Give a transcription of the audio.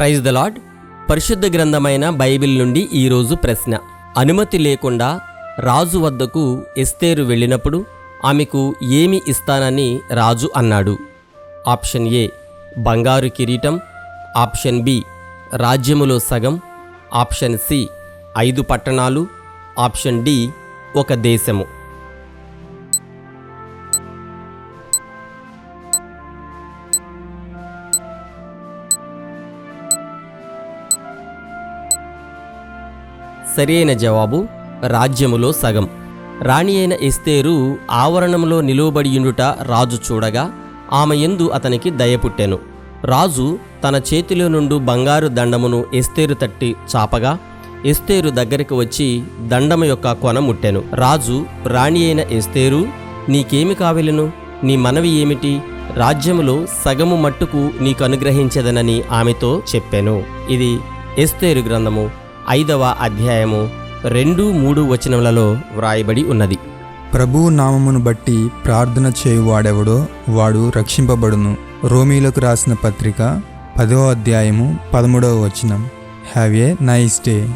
Praise the lord పరిశుద్ధ గ్రంథమైన Bible నుండి ఈరోజు ప్రశ్న. అనుమతి లేకుండా రాజు వద్దకు ఎస్తేరు వెళ్ళినప్పుడు ఆమెకు ఏమి ఇస్తానని రాజు అన్నాడు. ఆప్షన్ ఏ బంగారు కిరీటం. ఆప్షన్ బి రాజ్యములో సగం. ఆప్షన్ సి ఐదు పట్టణాలు. ఆప్షన్ డి ఒక దేశము. సరియైన జవాబు రాజ్యములో సగం. రాణి అయిన ఎస్తేరు ఆవరణంలో నిలువబడియుండుట రాజు చూడగా ఆమె ఎందు అతనికి దయపుట్టెను రాజు తన చేతిలో నుండి బంగారు దండమును ఎస్తేరు తట్టి చాపగా ఎస్తేరు దగ్గరికి వచ్చి దండము యొక్క కొన ముట్టెను. రాజు రాణి అయిన ఎస్తేరు నీకేమి కావెలను? నీ మనవి ఏమిటి? రాజ్యములో సగము మట్టుకు నీకు అనుగ్రహించదనని ఆమెతో చెప్పాను. ఇది ఎస్తేరు గ్రంథము. ఐదవ అధ్యాయము రెండు మూడు వచనములలో వ్రాయబడి ఉన్నది. ప్రభువు నామమును బట్టి ప్రార్థన చేయువాడెవడో వాడు రక్షింపబడును. రోమీలకు రాసిన పత్రిక పదో అధ్యాయము పదమూడవ వచనం. Have a nice day